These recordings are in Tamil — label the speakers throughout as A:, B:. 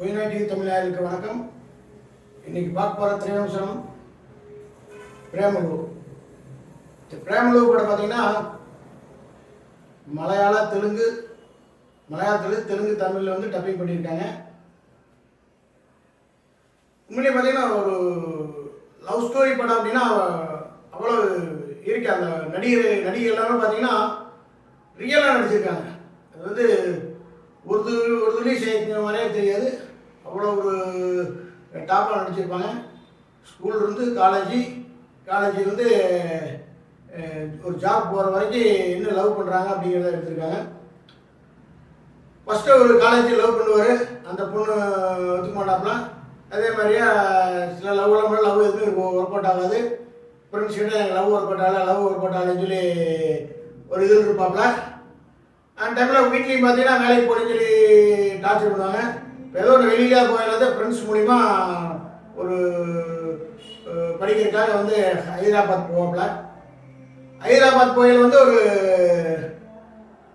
A: ஒய்நாட்டி தமிழர்களுக்கு வணக்கம். இன்னைக்கு பார்க்க போகிற திரையம்சம் பிரேமலு இந்த பிரேமலு கூட பார்த்தீங்கன்னா மலையாள தெலுங்கு மலையாளத்தில் தெலுங்கு தமிழில் வந்து டப்பிங் பண்ணியிருக்காங்க. உண்மையிலே பார்த்தீங்கன்னா ஒரு லவ் ஸ்டோரி படம் அப்படின்னா அவ்வளோ இருக்கு. அந்த நடிகர் நடிகர் எல்லாமே பார்த்தீங்கன்னா ரியலாக நடிச்சிருக்காங்க. அது வந்து உருது உருதுலேயும் செய்ய மாதிரியே தெரியாது. அவ்வளோ ஒரு டாப்பாக நடிச்சிருப்பாங்க. ஸ்கூல்லேருந்து காலேஜி காலேஜிலேருந்து ஒரு ஜாப் போகிற வரைக்கும் என்ன லவ் பண்ணுறாங்க அப்படிங்கிறத எடுத்திருக்காங்க. ஃபஸ்ட்டு ஒரு காலேஜில் லவ் பண்ணுவார். அந்த பொண்ணு ஒத்துக்க மாட்டாப்புல. அதே மாதிரியே சில லவ்லாம் லவ் எதுவுமே ஒர்க் அவுட் ஆகாது. ஃப்ரெண்ட்ஸ் கிட்ட லவ் ஒர்க் அவுட் ஆகலை லவ் ஒர்க் அவுட் ஆகலன்னு சொல்லி ஒரு இதில் இருப்பாப்புல அந்த டைமில் வீட்லேயும் பார்த்தீங்கன்னா வேலைக்கு போகணும்னு சொல்லி டார்ச்சர் பண்ணுவாங்க. ஏதோ ஒரு வெளியிலா போயிடாத ஃப்ரெண்ட்ஸ் மூலிமா ஒரு படிக்கிறதுக்காக வந்து ஹைதராபாத் போவாப்புல ஹைதராபாத் கோயில் வந்து ஒரு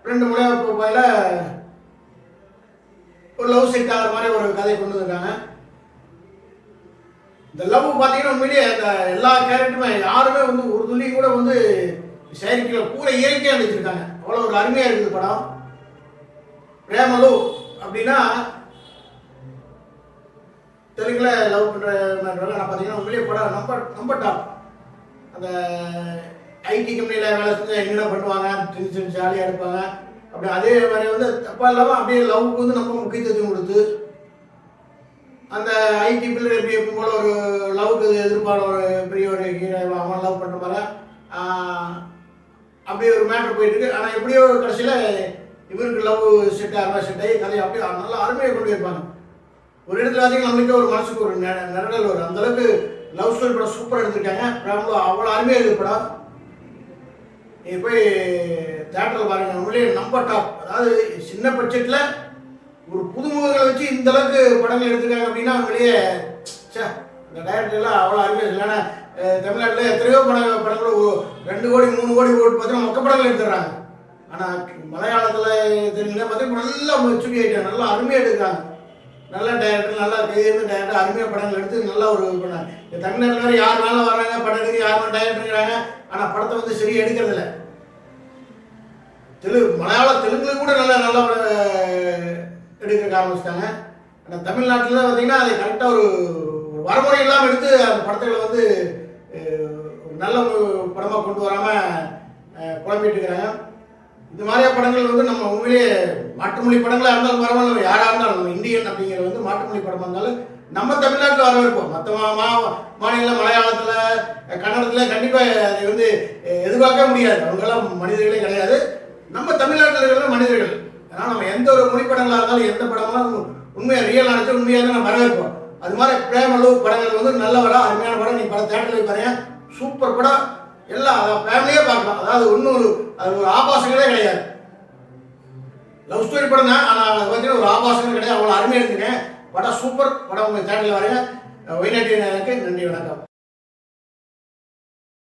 A: ரெண்டு முறை போயில ஒரு லவ் செட் ஆகிற மாதிரி ஒரு கதை கொண்டு வந்திருக்காங்க. இந்த லவ் பார்த்தீங்கன்னா உண்மையிலேயே அந்த எல்லா கேரக்டருமே யாருமே வந்து ஒரு துளி கூட வந்து செயற்கையில் பூரா இயற்கையாக நடிச்சிருக்காங்க. அவ்வளோ ஒரு அருமையாக இருக்குது படம். பிரேமலு அப்படின்னா தெலுங்குல லவ் பண்ணுற நான் பார்த்தீங்கன்னா உண்மையிலேயே படம் ரொம்ப ரொம்ப டாப் அந்த ஐடி கம்பெனியில் வேலை செஞ்சு என்னென்ன பண்ணுவாங்க? சின்ன ஜாலியாக இருப்பாங்க. அப்படி அதே மாதிரி வந்து தப்பா இல்லாமல் அப்படியே லவ்வுக்கு வந்து நம்ம முக்கியத்துவம் கொடுத்து அந்த ஐடி பிள்ளை எப்படி எப்பவும் போல ஒரு லவ்வுக்கு எதிர்ப்பான ஒரு பெரிய ஒரு ஹீரோ அவன் லவ் பண்ணுற மாதிரி. அப்படியே ஒரு மேட்ரு போயிட்டு இருக்கு. ஆனால் எப்படியோ கடைசியில் இவருக்கு லவ் செட் ஆகிற செட் ஆகி கதையை அப்படியே நல்லா அருமையாக கொண்டு போயிருப்பாங்க. ஒரு இடத்துல பார்த்தீங்கன்னா நம்மளுக்கே ஒரு மனசுக்கு ஒரு நிரடல் வரும். அந்த அளவுக்கு லவ் ஸ்டோரி படம் சூப்பராக எடுத்திருக்காங்க. அவ்வளோ அவ்வளோ அருமையாக இருக்குது படம். நீ போய் தேட்டரில் பாருங்க. உண்மையிலேயே நம்பர் டாப் அதாவது சின்ன பட்ஜெட்டில் ஒரு புதுமுகங்களை வச்சு இந்த அளவுக்கு படங்கள் எடுத்திருக்காங்க அப்படின்னா அவங்களே ச்சே இந்த டைரக்டர்லாம் அவ்வளோ அருமையாக இல்லைன்னா தமிழ்நாட்டில் எத்தனையோ படம் படங்கள் ரெண்டு கோடி மூணு கோடி ஓட்டு பார்த்தீங்கன்னா மொக்க படங்கள் எடுத்துடுறாங்க. ஆனால் மலையாளத்தில் தெரிஞ்சுன்னா பார்த்தீங்கன்னா நல்லா மெச்சூரி ஆகிட்டாங்க நல்லா அருமையாக எடுக்கிறாங்க. நல்ல டேரக்டர் நல்லா கையெழுந்து டேரக்டர் அருமையாக படங்கள் எடுத்து நல்லா ஒரு இது பண்ணாங்க. இந்த தமிழ்நாட்டில் வேறு யார் நல்லா வர்றாங்க படம் எடுக்க யார் டேரக்டருங்கிறாங்க ஆனால் படத்தை வந்து சரியாக எடுக்கிறதில்ல. தெலுங்கு மலையாள தெலுங்குல கூட நல்லா நல்லா அஹ், எடுக்க ஆரம்பிச்சிட்டாங்க. ஆனால் தமிழ்நாட்டில் பார்த்தீங்கன்னா அது கரெக்டாக ஒரு வரமுறை இல்லாமல் எடுத்து அந்த படத்துகளை வந்து ஒரு நல்ல படமாக கொண்டு வராமல் குழம்பிட்டு இருக்கிறாங்க. இந்த மாதிரியான படங்கள் வந்து நம்ம உண்மையிலேயே மாற்றுமொழி படங்களாக இருந்தாலும் பரவாயில்ல. யாராக இருந்தாலும் நம்ம இந்தியன் அப்படிங்கிற வந்து மாற்றுமொழி படமாக இருந்தாலும் நம்ம தமிழ்நாட்டில் வரவேற்போம். மற்ற மா மா- மாநில மலையாளத்தில் கன்னடத்தில் கண்டிப்பாக அதை வந்து எதிர்பார்க்க முடியாது. அவங்களாம் மனிதர்களே கிடையாது. நம்ம தமிழ்நாட்டில் இருக்கிற மனிதர்கள். ஆனால் நம்ம எந்த ஒரு மொழிப்படங்களாக இருந்தாலும் எந்த படமெல்லாம் உண்மையாக ரியல் நினச்சி உண்மையாக தான் நம்ம வரவேற்போம். அது மாதிரி பிரேமலு படங்கள் வந்து நல்ல படம் அருமையான படம். நீ படம் தேட்டரில் பாருங்க. சூப்பர் படம். எல்லாம் அதான் ஃபேமிலியே பார்க்கலாம். அதாவது ஒன்றும் ஒரு அது ஒரு ஆபாசங்களே கிடையாது. லவ் ஸ்டோரி படம் தான் ஆனால் அதை பார்த்தீங்கன்னா ஒரு ஆபாசங்கள் கிடையாது. அவ்வளோ அருமையாக இருக்குங்க படம் சூப்பர் படம் உங்கள் சேனலில் வரேன். எனக்கு நன்றி வணக்கம்.